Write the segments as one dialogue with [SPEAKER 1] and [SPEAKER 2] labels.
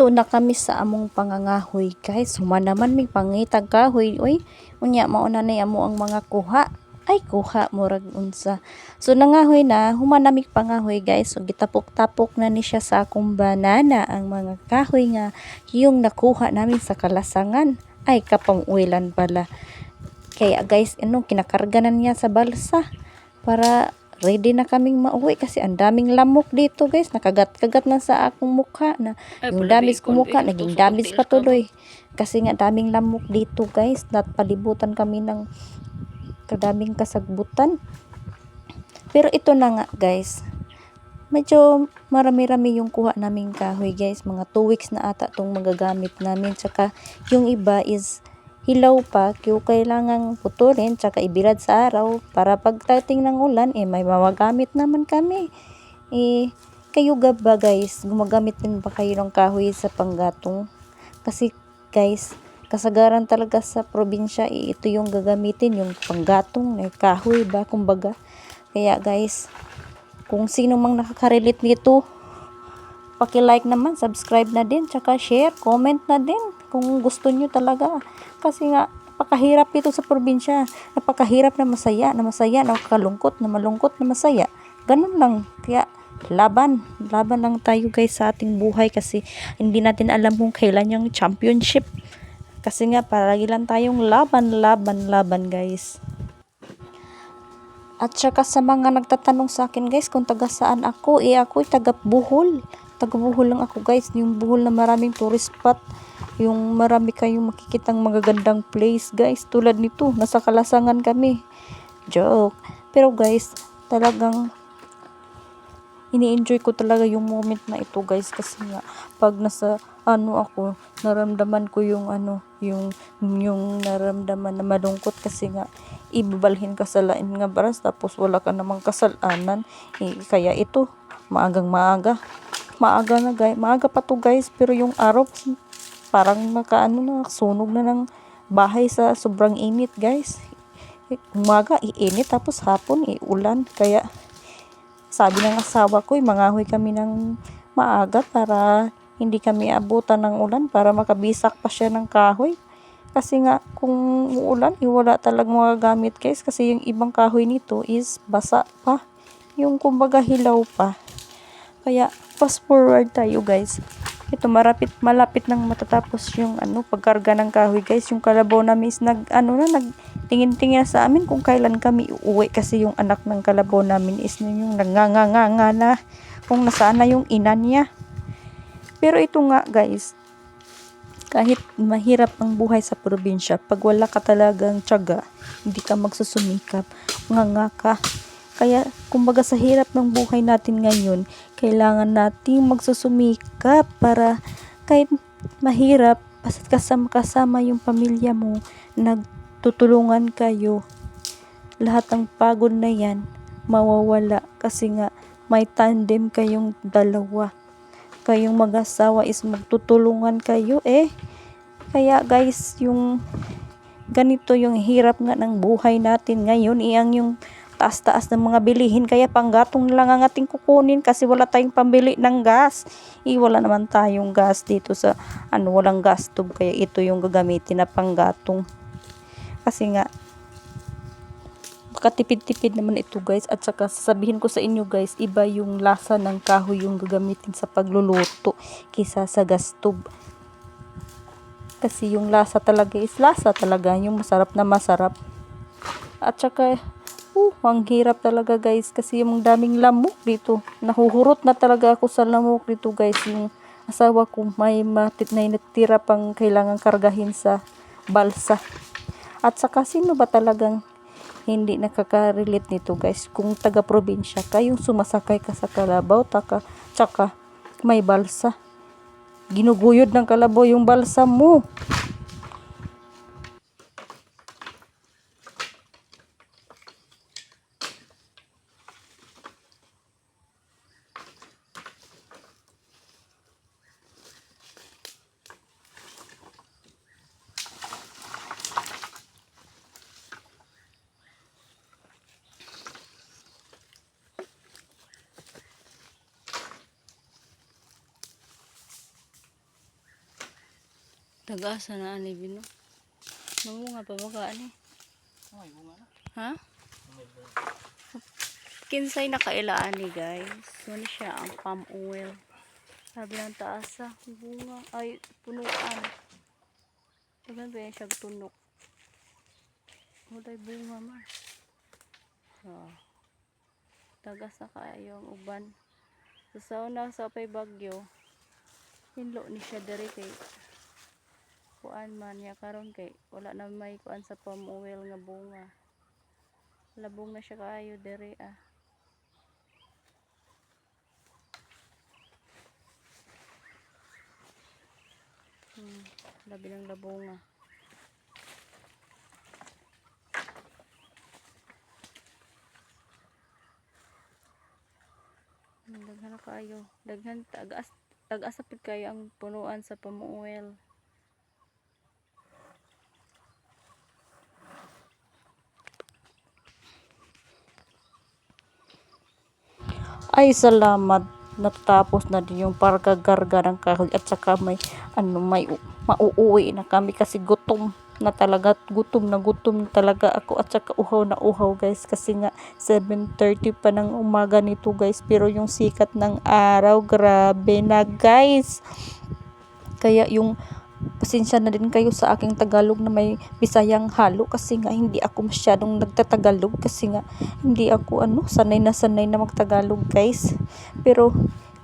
[SPEAKER 1] Dito na kami sa among pangangahoy guys. Huma naman may pangitag kahoy. Uy, unya mauna na amo ang mga kuha. Ay, kuha murag unsa. So nangahoy na, huma na pangahoy guys. So gitapok-tapok na ni siya sa akong banana ang mga kahoy nga yung nakuha namin sa kalasangan. Ay, kapang uwilan pala. Kaya guys, ano, kinakarga na niya sa balsa para ready na kaming mauwi kasi ang daming lamok dito guys. Nakagat-kagat na sa akong mukha na
[SPEAKER 2] Ay,
[SPEAKER 1] yung damage ko mukha, naging damage pa tuloy. Kasi nga daming lamok dito guys. Napalibutan kami ng kadaming kasagbutan. Pero ito na nga guys. Medyo marami-rami yung kuha naming kahoy guys. Mga 2 weeks na ata itong magagamit namin. Tsaka yung iba is hilaw pa. Kaya kailangang putulin. Tsaka ibilad sa araw. Para pagdating ng ulan, eh may mamagamit naman kami. Eh, kayo ga ba guys? Gumagamit din ba kayo ng kahoy sa panggatong? Kasi guys, kasagaran talaga sa probinsya, eh, ito yung gagamitin, yung panggatong, eh, kahoy ba, kumbaga. Kaya guys, kung sino mang nakaka-relate nito, paki-like naman, subscribe na din, tsaka share, comment na din kung gusto nyo talaga. Kasi nga, napakahirap dito sa probinsya. Napakahirap na masaya, na masaya, na kalungkot, na malungkot, na masaya. Ganun lang. Kaya, laban. Laban lang tayo guys sa ating buhay kasi hindi natin alam kung kailan yung championship. Kasi nga, palagi lang tayong laban, laban, laban guys. At saka sa mga nagtatanong sa akin guys kung taga saan ako, eh ako'y taga Bohol. Taga Bohol lang ako guys, yung Bohol na maraming tourist spot. Yung marami kayong makikitang magagandang place guys. Tulad nito, nasa Kalasangan kami. Joke. Pero guys, talagang ini-enjoy ko talaga yung moment na ito guys kasi nga pag nasa ano ako naramdaman ko yung ano yung yung naramdaman na malungkot kasi nga ibabalhin ka sa lain nga baras tapos wala ka namang kasalanan eh, kaya ito maagang maaga maaga na guys maaga pa to guys pero yung araw parang nakaano na sunog na ng bahay sa sobrang init guys umaga iinit tapos hapon iulan kaya sabi ng asawa ko, eh, mangahoy kami ng maaga para hindi kami abutan ng ulan para makabisak pa siya ng kahoy. Kasi nga, kung uulan, eh, wala talagang mga gamit guys. Kasi yung ibang kahoy nito is basa pa. Yung kumbaga hilaw pa. Kaya, fast forward tayo guys. Ito, marapit, malapit nang matatapos yung ano, pagkarga ng kahoy guys. Yung kalabaw namin is nag, ano na, nag, tingin-tingin sa amin kung kailan kami uuwi kasi yung anak ng kalabaw namin is yung nanganganganga na kung nasaan na yung ina niya. Pero ito nga guys, kahit mahirap ang buhay sa probinsya, pag wala ka talagang tiyaga, hindi ka magsusumikap, nga ka. Kaya, kumbaga sa hirap ng buhay natin ngayon, kailangan nating magsusumikap para kahit mahirap, basta kasama-kasama yung pamilya mo, nagtutulungan kayo. Lahat ng pagod na yan, mawawala kasi nga may tandem kayong dalawa. Kayong mag-asawa is magtutulungan kayo eh. Kaya guys, yung ganito yung hirap nga ng buhay natin ngayon, iyang yung taas-taas ng mga bilihin kaya panggatong lang ang ating kukunin kasi wala tayong pambili ng gas. Eh, wala naman tayong gas dito sa ano walang gas tube kaya ito yung gagamitin na panggatong. Kasi nga makatipid-tipid naman ito guys at saka sasabihin ko sa inyo guys iba yung lasa ng kahoy yung gagamitin sa pagluluto kisa sa gas tube kasi yung lasa talaga is lasa talaga yung masarap na masarap at saka uh, ang hirap talaga guys kasi yung daming lamok dito. Nahuhurot na talaga ako sa lamok dito guys. Yung asawa ko may matit na natira pang kailangan kargahin sa balsa. At saka sino ba talagang hindi nakaka-relate nito guys? Kung taga probinsya ka yung sumasakay ka sa kalabaw taka, tsaka may balsa. Ginuguyod ng kalabaw yung balsa mo
[SPEAKER 2] Tagasa na ani bino. Mangunga pa baka ani.
[SPEAKER 3] Ay, bunga na.
[SPEAKER 2] Ha? Kinsay nakailaan ni guys. Yun siya ang palm oil. Sabi ng taasa. Bunga. Ay, punuan. Tagan ba yan siya tunok. Wala bunga mar. Oh. Tagas na kayo ang uban. So, sa una sa pay bagyo. Hinlo ni siya diri kay kuan man niya karon kay wala na may kuan sa palm oil nga bunga. Labong na siya kaayo dere ah. Hmm, labi ng labonga. Hmm, Daghan na kaayo. Daghan tagas tag-asapit kayo ang punuan sa pamuoil.
[SPEAKER 1] Ay, salamat. Natapos na din yung pargagarga ng kahoy at saka may ano may mauuwi na kami kasi gutom na talaga. Gutom na gutom na talaga ako at saka uhaw na uhaw guys. Kasi nga 7.30 pa ng umaga nito guys. Pero yung sikat ng araw grabe na guys. Kaya yung pasensya na din kayo sa aking Tagalog na may Bisayang halo kasi nga hindi ako masyadong nagtatagalog kasi nga hindi ako ano sanay na sanay na magtagalog guys. Pero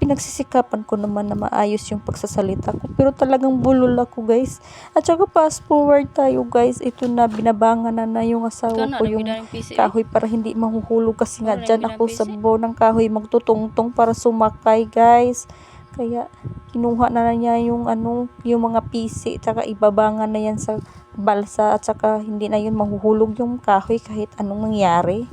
[SPEAKER 1] pinagsisikapan ko naman na maayos yung pagsasalita ko. Pero talagang bulol ako guys. At saka fast forward tayo guys. Ito na binabangan na na yung asawa
[SPEAKER 2] na,
[SPEAKER 1] ko yung kahoy para hindi mahuhulog kasi nga dyan ako sa babaw ng kahoy magtutungtong para sumakay guys kaya kinuha na, na niya yung ano yung mga pisi tsaka ibabangan na yan sa balsa at saka hindi na yun mahuhulog yung kahoy kahit anong mangyari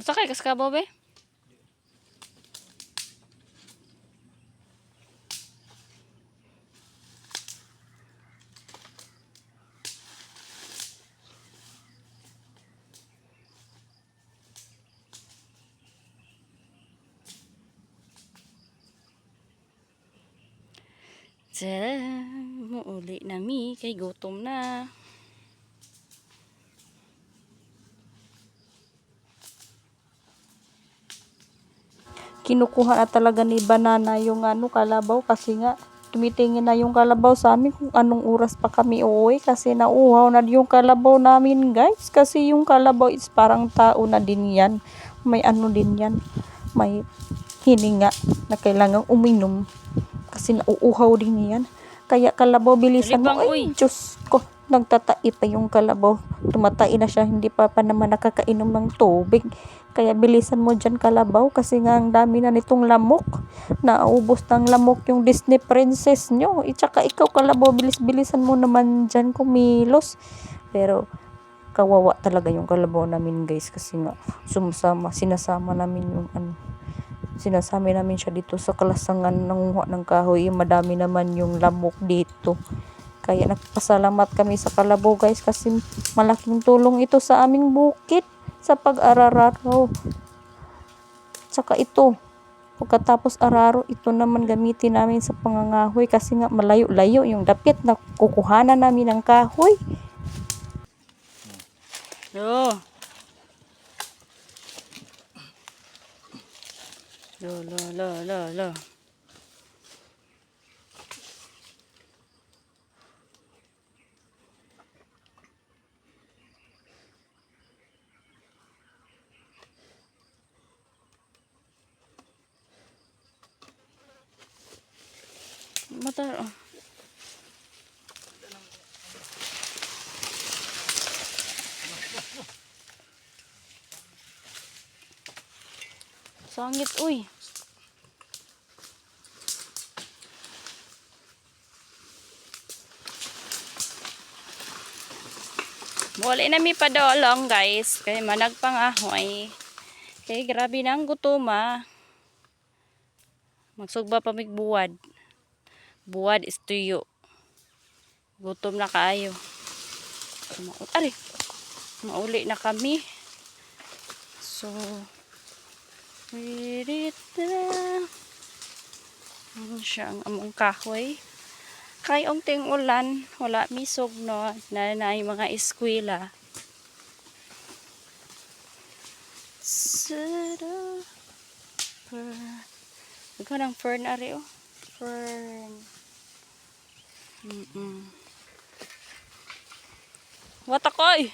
[SPEAKER 2] Masakay kas ka be? Tara, muuli na mi, kay gutom na.
[SPEAKER 1] Kinukuha na talaga ni banana yung ano kalabaw kasi nga tumitingin na yung kalabaw sa amin kung anong oras pa kami uuwi kasi nauhaw na yung kalabaw namin guys. Kasi yung kalabaw is parang tao na din yan. May ano din yan. May hininga na kailangang uminom. Kasi nauuhaw din yan. Kaya kalabaw bilisan mo.
[SPEAKER 2] Libang, uy.
[SPEAKER 1] ay Diyos ko nagtatai pa yung kalabaw tumatai na siya hindi pa pa naman nakakainom ng tubig kaya bilisan mo dyan kalabaw kasi nga ang dami na nitong lamok. Naubos ng lamok yung Disney princess nyo. At saka ikaw kalabaw, bilis-bilisan mo naman dyan kumilos. Pero kawawa talaga yung kalabaw namin guys kasi nga sumasama, sinasama namin yung ano sinasama namin siya dito sa kalasangan ng ng kahoy madami naman yung lamok dito kaya nagpasalamat kami sa kalabaw guys kasi malaking tulong ito sa aming bukid sa pag-arararo. Tsaka ito, pagkatapos araro, ito naman gamitin namin sa pangangahoy kasi nga malayo-layo yung dapit na kukuhanan namin ng kahoy.
[SPEAKER 2] Lo. Lo, lo, lo, lo, lo. Mata. oh. Sangit, uy. Wala na mi padolong guys. Kay manag pangahoy. Kay grabe na ang gutuma. Magsugba pa mig buwad. Buwad is tuyo. Gutom na kaayo. Ari. Mauli na kami. So, wait na. Ano siya ang among kahoy. Kay ongting ulan, wala misog no, na na yung mga eskwela. Sada, per, Ikaw ng fern ari oh. Fern. Mm -mm. Watakoy!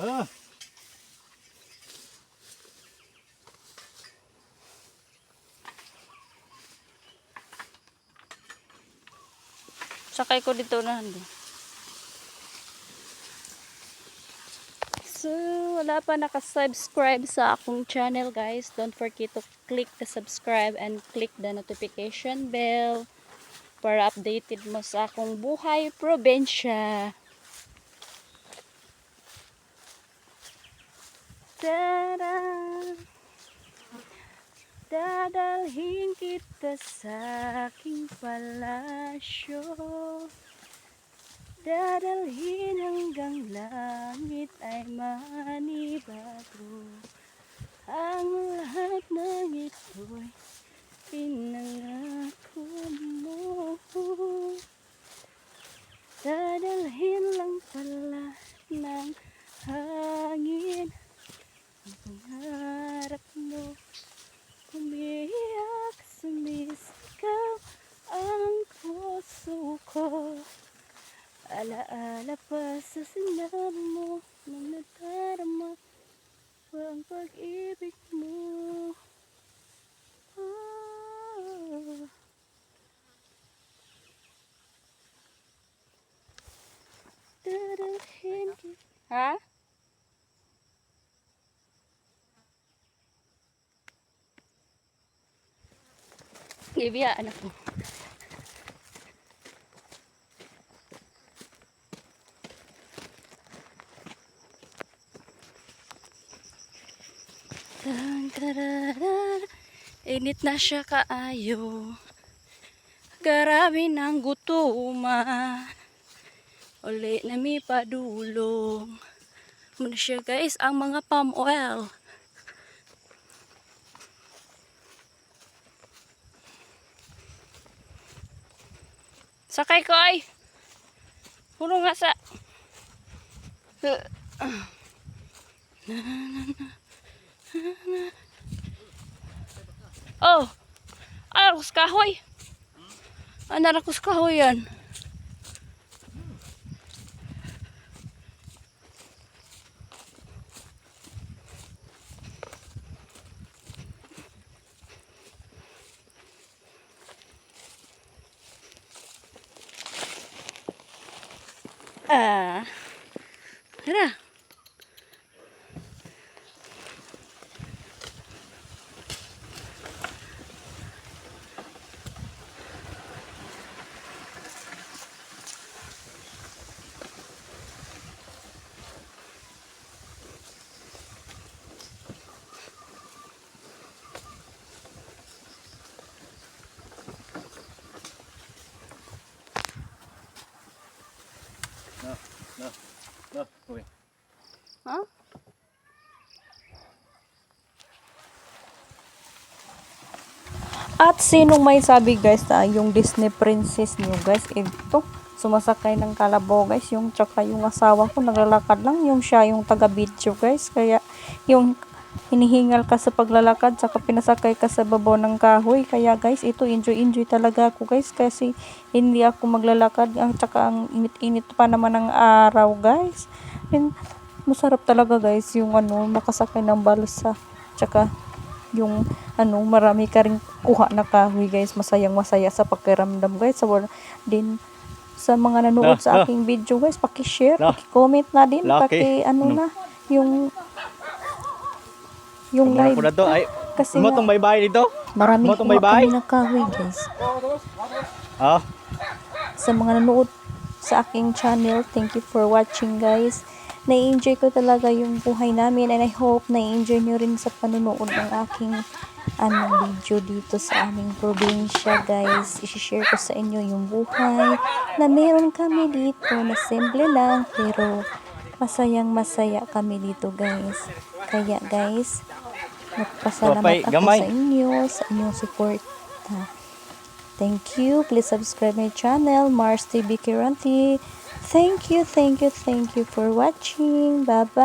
[SPEAKER 3] Ah.
[SPEAKER 2] Sakay ko dito na. handa. So, wala pa nakasubscribe sa akong channel guys. Don't forget to click the subscribe and click the notification bell para updated mo sa akong buhay probinsya. Tada! Dadalhin kita sa aking palasyo Dadalhin hanggang langit ay manibago. Ang lahat ng ito'y pinangako mo. Dadalhin lang pala ng hangin Ang pangarap mo. Umiyak, sumisigaw ang puso ko Alaala pa sa sinabi mo Nang nadarama pa ang pag-ibig mo Ah. Dadalhin kita Ha? Ibia, anak mo. Tan, tararar. Init na siya kaayo. Grabe ng gutuma. Uli na mi padulong. Muna siya guys, ang mga palm oil. Sakay ko ay. Puno nga sa. Oh. Ah, kus kahoy. Ano na kus kahoy yan? Ah. Tara.
[SPEAKER 3] No, no. Uy.
[SPEAKER 2] Ha?
[SPEAKER 1] At sinong may sabi guys na yung Disney princess niyo guys, ito, sumasakay ng kalabaw guys, yung tsaka yung asawa ko naglalakad lang, yung siya yung taga video guys, kaya yung hinihingal ka sa paglalakad saka pinasakay ka sa babaw ng kahoy. Kaya guys ito enjoy enjoy talaga ako guys. Kasi hindi ako maglalakad ang tsaka ang init-init pa naman ng araw guys. And, masarap talaga guys yung ano makasakay ng balsa. Tsaka yung ano marami ka rin kuha na kahoy guys. Masayang masaya sa pakiramdam guys. Sa wala din sa mga nanood
[SPEAKER 3] Ah,
[SPEAKER 1] sa aking video guys paki-share paki-comment na din
[SPEAKER 3] Lucky.
[SPEAKER 1] paki ano
[SPEAKER 3] Ano?
[SPEAKER 1] na yung yung live
[SPEAKER 3] na to. Ay,
[SPEAKER 1] Kasi
[SPEAKER 3] mo tong bye-bye dito.
[SPEAKER 1] marami
[SPEAKER 3] Mo tong
[SPEAKER 1] kuha
[SPEAKER 3] bye-bye.
[SPEAKER 1] kami ng kahoy guys
[SPEAKER 3] Ah,
[SPEAKER 1] sa mga nanood sa aking channel. Thank you for watching guys. Na-enjoy ko talaga yung buhay namin and I hope na-enjoy nyo rin sa panonood ng aking ano, video dito sa aming probinsya guys. I-share ko sa inyo yung buhay na meron kami dito na simple lang pero masayang masaya kami dito guys. Kaya guys, Nagpasalamat
[SPEAKER 3] Papay,
[SPEAKER 1] ako
[SPEAKER 3] gamay.
[SPEAKER 1] sa inyo, sa inyong support. Thank you. Please subscribe my channel, Mars TV Kiranti. Thank you, thank you, thank you for watching. Bye-bye.